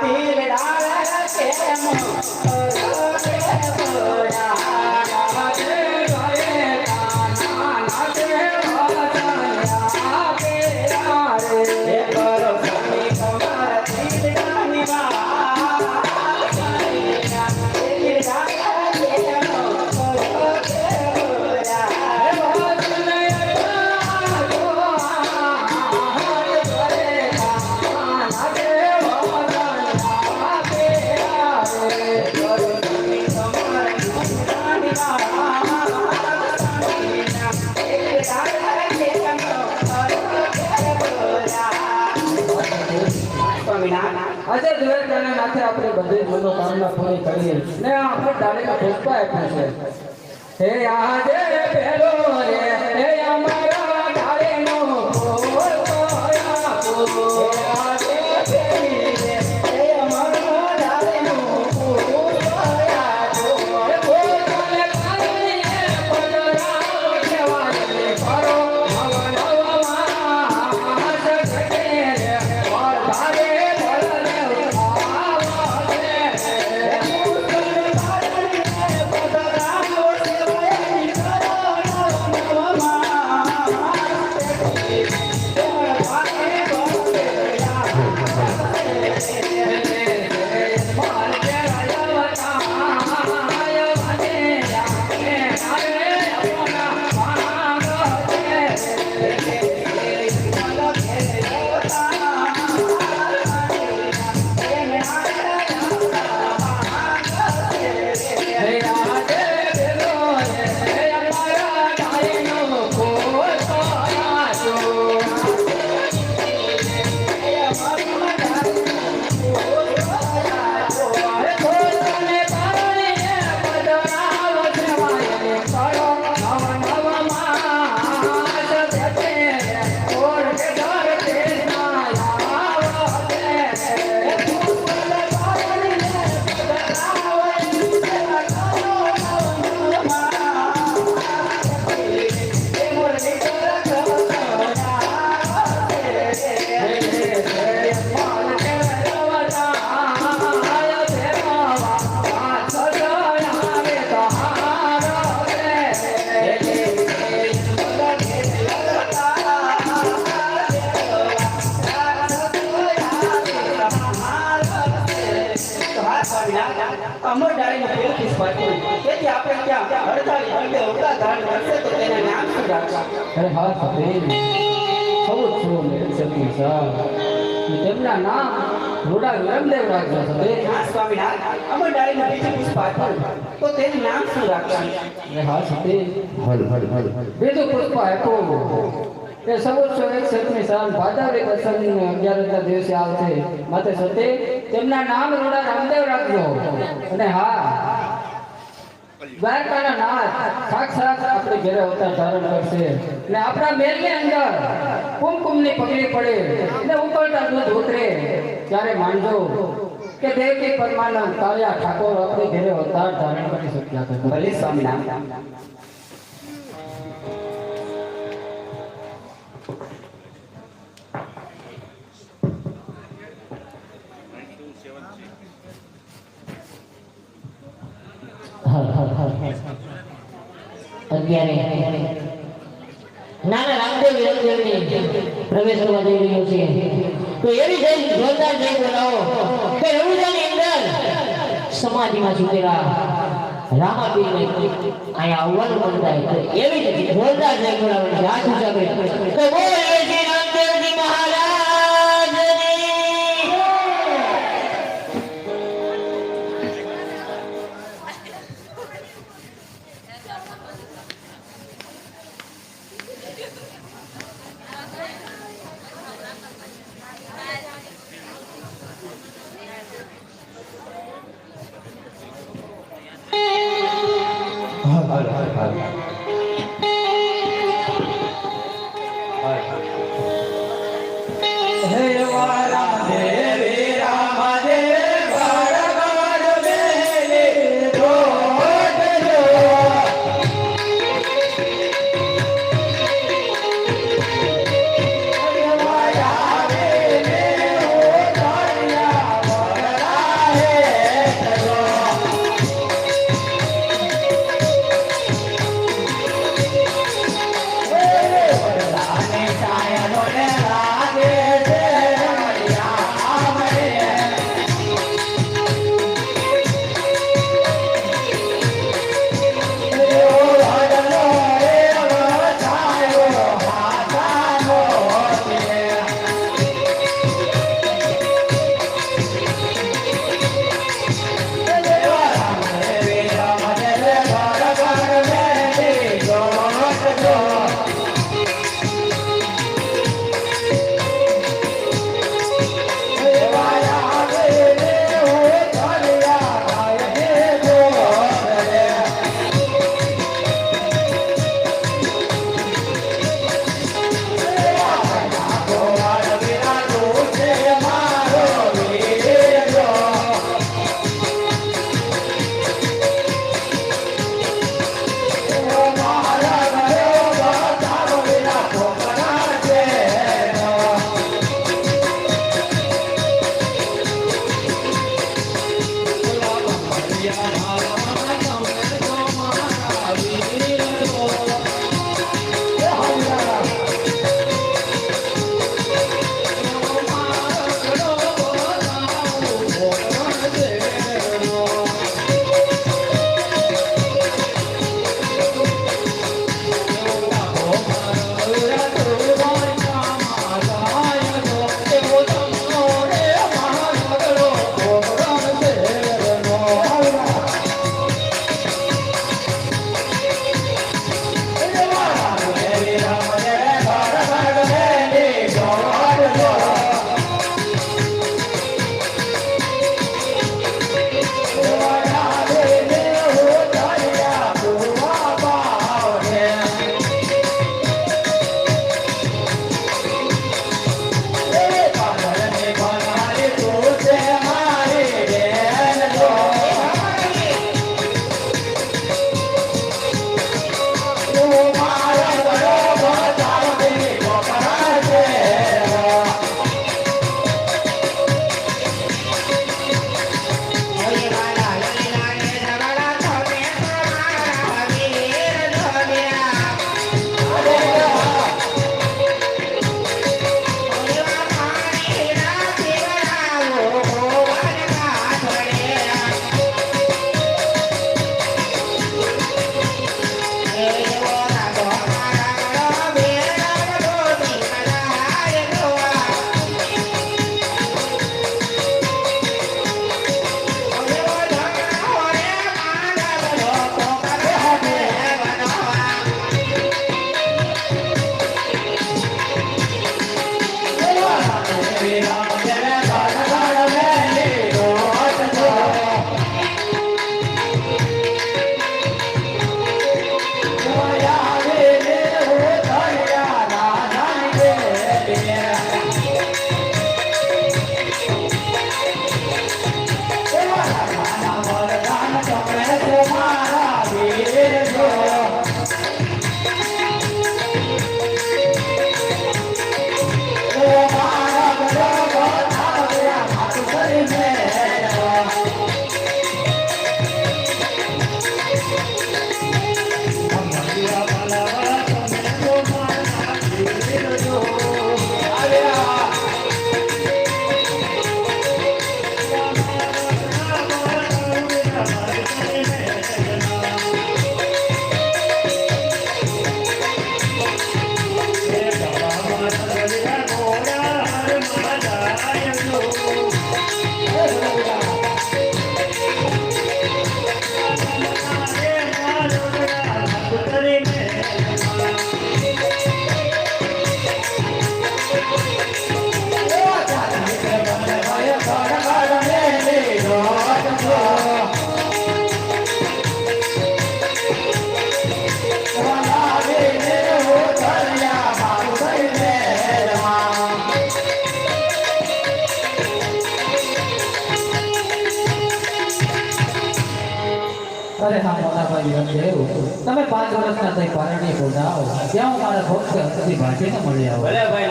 పీడాలకేమో આજે તેના નાથે આપણે બધી મનોકામના પૂરી કરીએ ને આપણે ડાળીના પુષ્પા આપ્યું છે. હે આજે અમર ડાળીનો ફેર ખિસવાતું. તેથી આપણે ત્યાં હડતાળી અંગે અવળા ધારણ કરશે તો તેના નામ શું રાખવા અરે હા સફેદ સૌ છો મેં સતી સા તેમના નામ રોડા વિરમદેવ રાખ્યા છે હા સ્વામિનારાયણ. અમર ડાળીનું બીજું પુષ્પ તો તેનું નામ શું રાખવા અરે હા સફેદ બીજું પુષ્પ આપ્યું. એ સર્વોચ્ચ એક સતની સાલ ભાદરવી દસમની અગિયારના દિવસે આવશે. માટે સતે તેમના નામ રોડા રામદેવ રાખજો. અને હા, દ્વારકાના નાથ સાક્ષાત આપણે ઘરે અવતાર ધારણ કરશે. અને આપણા મેલની અંદર કુમકુમની પગડી પડે અને ઉકળતા દૂધ ઉતરે. ત્યારે માનજો કે દેવકી પરમાનંદ કાળિયા ઠાકોર આપણે ઘરે અવતાર ધારણ કરી શક્યા હતા. ભલે સ્વામિનારાયણ અત્યારે નાના રામદેવ વિરમદેવની પ્રવેશ કરવા જઈ રહ્યો છે. તો એવી જઈ જોરદાર જઈ બોલાવો. કે રણુજાની અંદર સમાધિમાં છૂટેલા રામાપીર અહીંયા આવવાનું મન એવી જોરદાર જઈ બોલાવો હાથ બોલ હા મોટાભાઈ વિરમદેવ તમે પાંચ વર્ષના થઈ પારણીએ બોલાવો ત્યાં હું મારા ભક્ત ભાટીને મળી આવો.